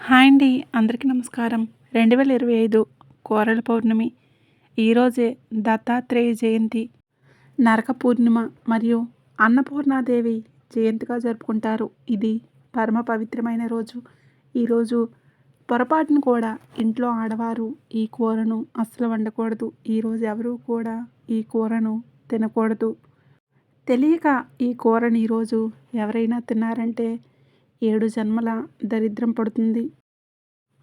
Hi అండి అందరికీ నమస్కారం. రెండు వేల ఇరవై ఐదు కోరల పౌర్ణమి. ఈరోజే దత్తాత్రేయ జయంతి. నరక పూర్ణిమ మరియు అన్నపూర్ణాదేవి జయంతిగా జరుపుకుంటారు. ఇది పరమ పవిత్రమైన రోజు. ఈరోజు పొరపాటును కూడా ఇంట్లో ఆడవారు ఈ కూరను అస్సలు వండకూడదు. ఈరోజు ఎవరు కూడా ఈ కూరను తినకూడదు. తెలియక ఈ కూరను ఈరోజు ఎవరైనా తిన్నారంటే ఏడు జన్మల దరిద్రం పడుతుంది.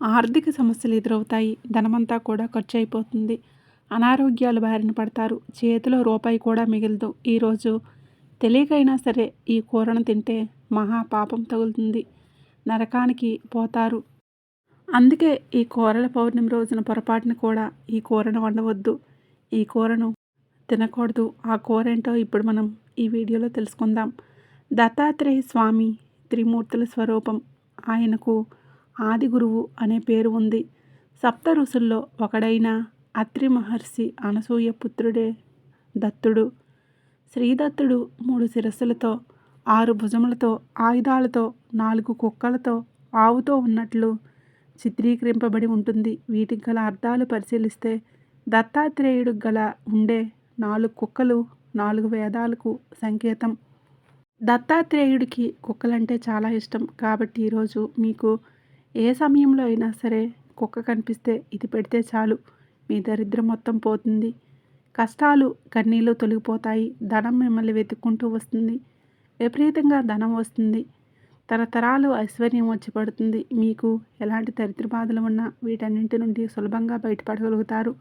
ఆర్థిక సమస్యలు ఎదురవుతాయి. ధనమంతా కూడా ఖర్చు అయిపోతుంది అనారోగ్యాలు బారిన పడతారు. చేతిలో రూపాయి కూడా మిగలదు. ఈరోజు తెలియకైనా సరే ఈ కూరను తింటే మహా పాపం తగులుతుంది. నరకానికి పోతారు. అందుకే ఈ కూరల పౌర్ణమి రోజున పొరపాటున కూడా ఈ కూరను వండవద్దు. ఈ కూరను తినకూడదు. ఆ కూర ఏంటో ఇప్పుడు మనం ఈ వీడియోలో తెలుసుకుందాం. దత్తాత్రేయ స్వామి త్రిమూర్తుల స్వరూపం. ఆయనకు ఆది గురువు అనే పేరు ఉంది. సప్త ఋషుల్లో ఒకడైన అత్రి మహర్షి అనసూయ పుత్రుడే దత్తుడు. శ్రీదత్తుడు మూడు శిరస్సులతో ఆరు భుజములతో ఆయుధాలతో నాలుగు కుక్కలతో ఆవుతో ఉన్నట్లు చిత్రీకరింపబడి ఉంటుంది. వీటికి గల అర్థాలు పరిశీలిస్తే దత్తాత్రేయుడు గల ఉండే నాలుగు కుక్కలు నాలుగు వేదాలకు సంకేతం. దత్తాత్రేయుడికి కుక్కలంటే చాలా ఇష్టం. కాబట్టి ఈరోజు మీకు ఏ సమయంలో అయినా సరే కుక్క కనిపిస్తే ఇది పెడితే చాలు. మీ దరిద్రం మొత్తం పోతుంది. కష్టాలు కన్నీళ్ళు తొలగిపోతాయి. ధనం మిమ్మల్ని వెతుక్కుంటూ వస్తుంది. విపరీతంగా ధనం వస్తుంది. తరతరాలు ఐశ్వర్యం వచ్చి పడుతుంది. మీకు ఎలాంటి దరిద్ర బాధలు ఉన్నా వీటన్నింటి నుండి సులభంగా బయటపడగలుగుతారు.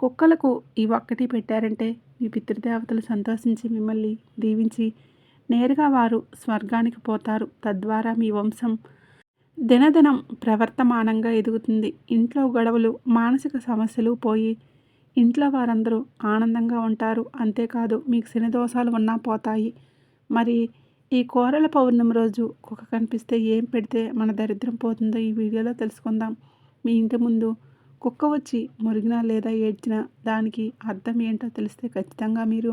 కుక్కలకు ఈ ఒక్కటి పెట్టారంటే మీ పితృదేవతలు సంతోషించి మిమ్మల్ని దీవించి నేరుగా వారు స్వర్గానికి పోతారు. తద్వారా మీ వంశం దినదినం ప్రవర్తమానంగా ఎదుగుతుంది. ఇంట్లో గొడవలు మానసిక సమస్యలు పోయి ఇంట్లో వారందరూ ఆనందంగా ఉంటారు. అంతేకాదు మీకు శనిదోషాలు ఉన్నా పోతాయి. మరి ఈ కూరల పౌర్ణమి రోజు కుక్క కనిపిస్తే ఏం పెడితే మన దరిద్రం పోతుందో ఈ వీడియోలో తెలుసుకుందాం. మీ ఇంటి ముందు కుక్క వచ్చి మురిగినా లేదా ఏడ్చినా దానికి అర్థం ఏంటో తెలిస్తే ఖచ్చితంగా మీరు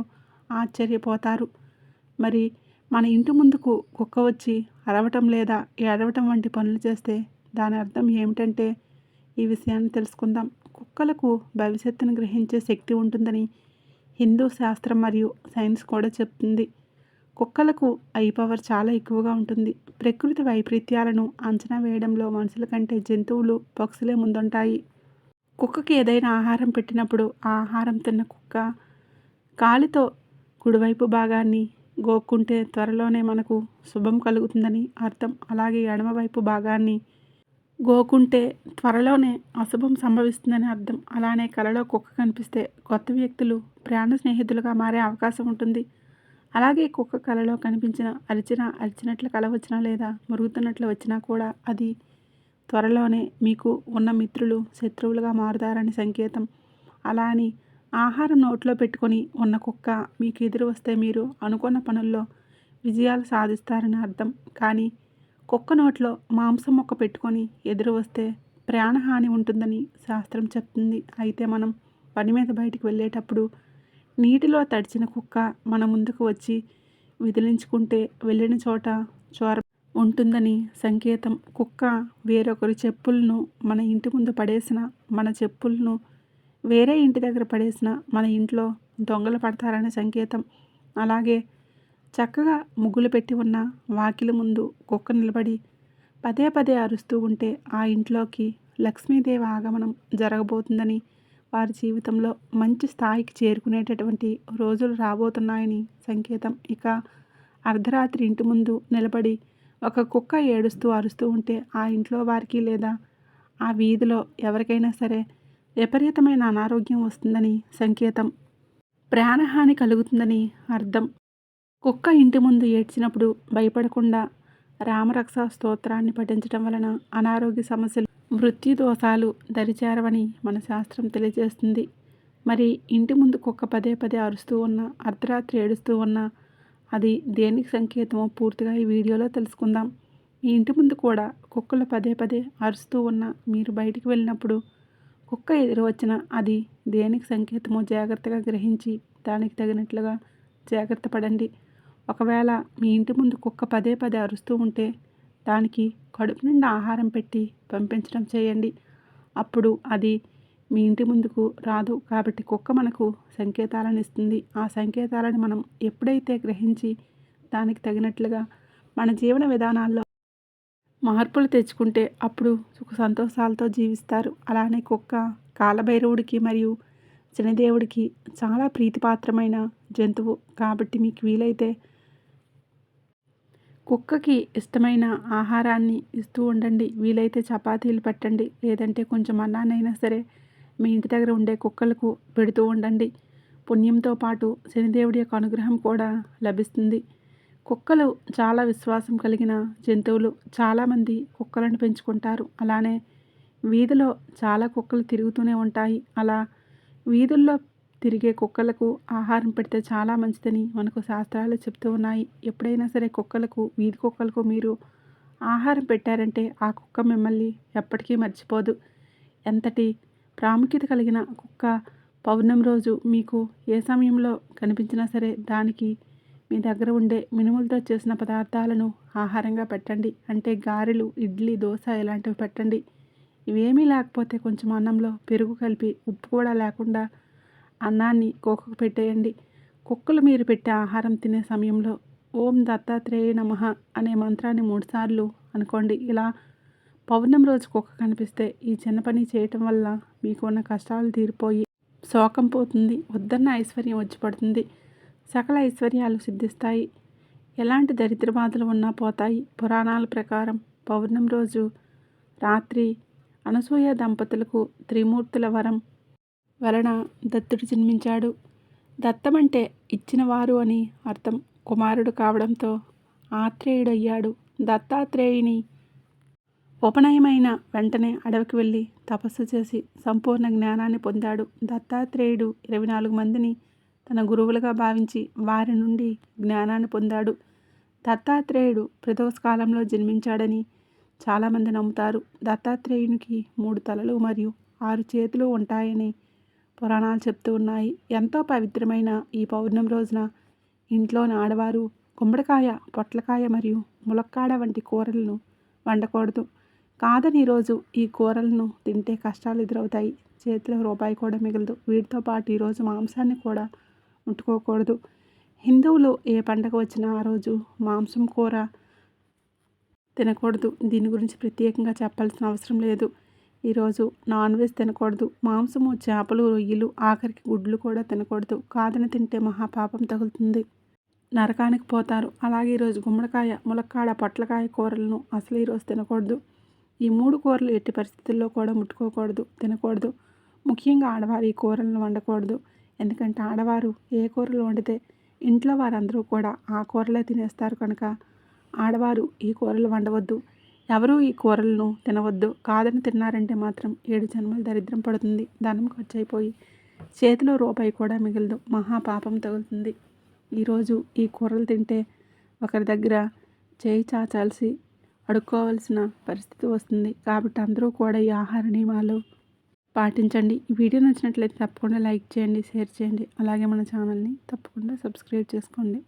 ఆశ్చర్యపోతారు. మరి మన ఇంటి ముందుకు కుక్క వచ్చి అరవటం లేదా ఏడవటం వంటి పనులు చేస్తే దాని అర్థం ఏమిటంటే ఈ విషయాన్ని తెలుసుకుందాం. కుక్కలకు భవిష్యత్తును గ్రహించే శక్తి ఉంటుందని హిందూ శాస్త్రం మరియు సైన్స్ కూడా చెప్తుంది. కుక్కలకు ఐ పవర్ చాలా ఎక్కువగా ఉంటుంది. ప్రకృతి వైపరీత్యాలను అంచనా వేయడంలో మనుషుల కంటే జంతువులు పక్షులే ముందుంటాయి. కుక్కకి ఏదైనా ఆహారం పెట్టినప్పుడు ఆ ఆహారం తిన్న కుక్క కాలితో కుడివైపు భాగాన్ని గోక్కుంటే త్వరలోనే మనకు శుభం కలుగుతుందని అర్థం. అలాగే ఎడమవైపు భాగాన్ని గోకుంటే త్వరలోనే అశుభం సంభవిస్తుందని అర్థం. అలానే కలలో కుక్క కనిపిస్తే కొత్త వ్యక్తులు ప్రాణ స్నేహితులుగా మారే అవకాశం ఉంటుంది. అలాగే కుక్క కలలో కనిపించిన అరిచిన అరిచినట్లు కల వచ్చినా లేదా మురుగుతున్నట్లు వచ్చినా కూడా అది త్వరలోనే మీకు ఉన్న మిత్రులు శత్రువులుగా మారుతారని సంకేతం. అలా అని ఆహారం నోట్లో పెట్టుకొని ఉన్న కుక్క మీకు ఎదురు వస్తే మీరు అనుకున్న పనుల్లో విజయాలు సాధిస్తారని అర్థం. కానీ కుక్క నోట్లో మాంసం మొక్క పెట్టుకొని ఎదురు వస్తే ప్రాణహాని ఉంటుందని శాస్త్రం చెప్తుంది. అయితే మనం పని మీద బయటికి వెళ్ళేటప్పుడు నీటిలో తడిచిన కుక్క మన ముందుకు వచ్చి విదిలించుకుంటే వెళ్ళిన చోట చోర ఉంటుందని సంకేతం. కుక్క వేరొకరి చెప్పులను మన ఇంటి ముందు పడేసిన మన చెప్పులను వేరే ఇంటి దగ్గర పడేసిన మన ఇంట్లో దొంగలు పడతారనే సంకేతం. అలాగే చక్కగా ముగ్గులు పెట్టి ఉన్న వాకిలి ముందు కుక్క నిలబడి పదే పదే అరుస్తూ ఉంటే ఆ ఇంట్లోకి లక్ష్మీదేవి ఆగమనం జరగబోతుందని వారి జీవితంలో మంచి స్థాయికి చేరుకునేటటువంటి రోజులు రాబోతున్నాయని సంకేతం. ఇక అర్ధరాత్రి ఇంటి ముందు నిలబడి ఒక కుక్క ఏడుస్తూ అరుస్తూ ఉంటే ఆ ఇంట్లో వారికి లేదా ఆ వీధిలో ఎవరికైనా సరే విపరీతమైన అనారోగ్యం వస్తుందని సంకేతం. ప్రాణహాని కలుగుతుందని అర్థం. కుక్క ఇంటి ముందు ఏడ్చినప్పుడు భయపడకుండా రామరక్ష స్తోత్రాన్ని పఠించడం వలన అనారోగ్య సమస్యలు మృత్యు దోషాలు దరిచేరవని మన శాస్త్రం తెలియజేస్తుంది. మరి ఇంటి ముందు కుక్క పదే పదే అరుస్తూ ఉన్న అర్ధరాత్రి ఏడుస్తూ ఉన్న అది దేనికి సంకేతమో పూర్తిగా ఈ వీడియోలో తెలుసుకుందాం. మీ ఇంటి ముందు కూడా కుక్కలు పదే పదే అరుస్తూ ఉన్న మీరు బయటికి వెళ్ళినప్పుడు కుక్క ఎదురు వచ్చిన అది దేనికి సంకేతమో జాగ్రత్తగా గ్రహించి దానికి తగినట్లుగా జాగ్రత్త పడండి. ఒకవేళ మీ ఇంటి ముందు కుక్క పదే పదే అరుస్తూ ఉంటే దానికి కడుపు నిండా ఆహారం పెట్టి పంపించడం చేయండి. అప్పుడు అది మీ ఇంటి ముందుకు రాదు కాబట్టి కుక్క మనకు సంకేతాలను ఇస్తుంది. ఆ సంకేతాలను మనం ఎప్పుడైతే గ్రహించి దానికి తగినట్లుగా మన జీవన విధానాల్లో మార్పులు తెచ్చుకుంటే అప్పుడు సుఖ సంతోషాలతో జీవిస్తారు. అలానే కుక్క కాలభైరవుడికి మరియు శనిదేవుడికి చాలా ప్రీతిపాత్రమైన జంతువు కాబట్టి మీకు వీలైతే కుక్కకి ఇష్టమైన ఆహారాన్ని ఇస్తూ ఉండండి. వీలైతే చపాతీలు పెట్టండి. లేదంటే కొంచెం అన్నానైనా సరే మీ ఇంటి దగ్గర ఉండే కుక్కలకు పెడుతూ ఉండండి. పుణ్యంతో పాటు శనిదేవుడి యొక్క అనుగ్రహం కూడా లభిస్తుంది. కుక్కలు చాలా విశ్వాసం కలిగిన జంతువులు చాలామంది కుక్కలను పెంచుకుంటారు. అలానే వీధిలో చాలా కుక్కలు తిరుగుతూనే ఉంటాయి. అలా వీధుల్లో తిరిగే కుక్కలకు ఆహారం పెడితే చాలా మంచిదని మనకు శాస్త్రాలు చెప్తూ ఉన్నాయి. ఎప్పుడైనా సరే కుక్కలకు వీధి కుక్కలకు మీరు ఆహారం పెట్టారంటే ఆ కుక్క మిమ్మల్ని ఎప్పటికీ మర్చిపోదు. ఎంతటి ప్రాముఖ్యత కలిగిన కుక్క పౌర్ణమి రోజు మీకు ఏ సమయంలో కనిపించినా సరే దానికి మీ దగ్గర ఉండే మినుములతో చేసిన పదార్థాలను ఆహారంగా పెట్టండి. అంటే గారెలు ఇడ్లీ దోశ ఇలాంటివి పెట్టండి. ఇవేమీ లేకపోతే కొంచెం అన్నంలో పెరుగు కలిపి ఉప్పు కూడా లేకుండా అన్నాన్ని కుక్కకు పెట్టేయండి. కుక్కలు మీరు పెట్టే ఆహారం తినే సమయంలో ఓం దత్తాత్రేయ నమ అనే మంత్రాన్ని మూడుసార్లు అనుకోండి. ఇలా పౌర్ణం రోజు కుక్క కనిపిస్తే ఈ చిన్న పని చేయటం వల్ల మీకు ఉన్న కష్టాలు తీరిపోయి శోకం పోతుంది. వద్దన్న ఐశ్వర్యం వచ్చి పడుతుంది. సకల ఐశ్వర్యాలు సిద్ధిస్తాయి. ఎలాంటి దరిద్ర బాధలు ఉన్నా పోతాయి. పురాణాల ప్రకారం పౌర్ణమి రోజు రాత్రి అనసూయ దంపతులకు త్రిమూర్తుల వరం. వలన దత్తుడు జన్మించాడు. దత్తమంటే ఇచ్చినవారు అని అర్థం. కుమారుడు కావడంతో ఆత్రేయుడయ్యాడు. దత్తాత్రేయుని ఉపనయమైన వెంటనే అడవికి వెళ్ళి తపస్సు చేసి సంపూర్ణ జ్ఞానాన్ని పొందాడు. దత్తాత్రేయుడు ఇరవై నాలుగు మందిని తన గురువులుగా భావించి వారి నుండి జ్ఞానాన్ని పొందాడు. దత్తాత్రేయుడు ప్రదోష కాలంలో జన్మించాడని చాలామంది నమ్ముతారు. దత్తాత్రేయునికి మూడు తలలు మరియు ఆరు చేతులు ఉంటాయని పురాణాలు చెప్తూ ఉన్నాయి. ఎంతో పవిత్రమైన ఈ పౌర్ణమి రోజున ఇంట్లోని ఆడవారు గుమ్మడికాయ పొట్లకాయ మరియు ములక్కాడ వంటి కూరలను వండకూడదు. కాదని ఈరోజు ఈ కూరలను తింటే కష్టాలు ఎదురవుతాయి. చేతిలో రూపాయి కూడా మిగలదు. వీటితో పాటు ఈరోజు మాంసాన్ని కూడా ముట్టుకోకూడదు. హిందువులు ఏ పండగ వచ్చినా ఆ రోజు మాంసం కూర తినకూడదు. దీని గురించి ప్రత్యేకంగా చెప్పాల్సిన అవసరం లేదు. ఈరోజు నాన్ వెజ్ తినకూడదు. మాంసము చేపలు రొయ్యలు ఆఖరికి గుడ్లు కూడా తినకూడదు. కాదని తింటే మహాపాపం తగులుతుంది. నరకానికి పోతారు. అలాగే ఈరోజు గుమ్మడికాయ ములక్కాడ పొట్లకాయ కూరలను అసలు ఈరోజు తినకూడదు. ఈ మూడు కూరలు ఎట్టి పరిస్థితుల్లో కూడా ముట్టుకోకూడదు తినకూడదు. ముఖ్యంగా ఆడవారు ఈ కూరలను వండకూడదు. ఎందుకంటే ఆడవారు ఏ కూరలు వండితే ఇంట్లో వారందరూ కూడా ఆ కూరలే తినేస్తారు కనుక ఆడవారు ఈ కూరలు వండవద్దు. ఎవరూ ఈ కూరలను తినవద్దు. కాదని తిన్నారంటే మాత్రం ఏడు జన్మలు దరిద్రం పడుతుంది. ధనం ఖర్చు అయిపోయి చేతిలో రూపాయి కూడా మిగలదు. మహాపాపం తగులుతుంది. ఈరోజు ఈ కూరలు తింటే ఒకరి దగ్గర చేయి చాచాల్సి అడుక్కోవాల్సిన పరిస్థితి వస్తుంది. కాబట్టి అందరూ కూడా ఈ ఆహార నియమాలు పాటించండి. ఈ వీడియో నచ్చినట్లయితే తప్పకుండా లైక్ చేయండి షేర్ చేయండి. అలాగే మన ఛానల్ని తప్పకుండా సబ్స్క్రైబ్ చేసుకోండి.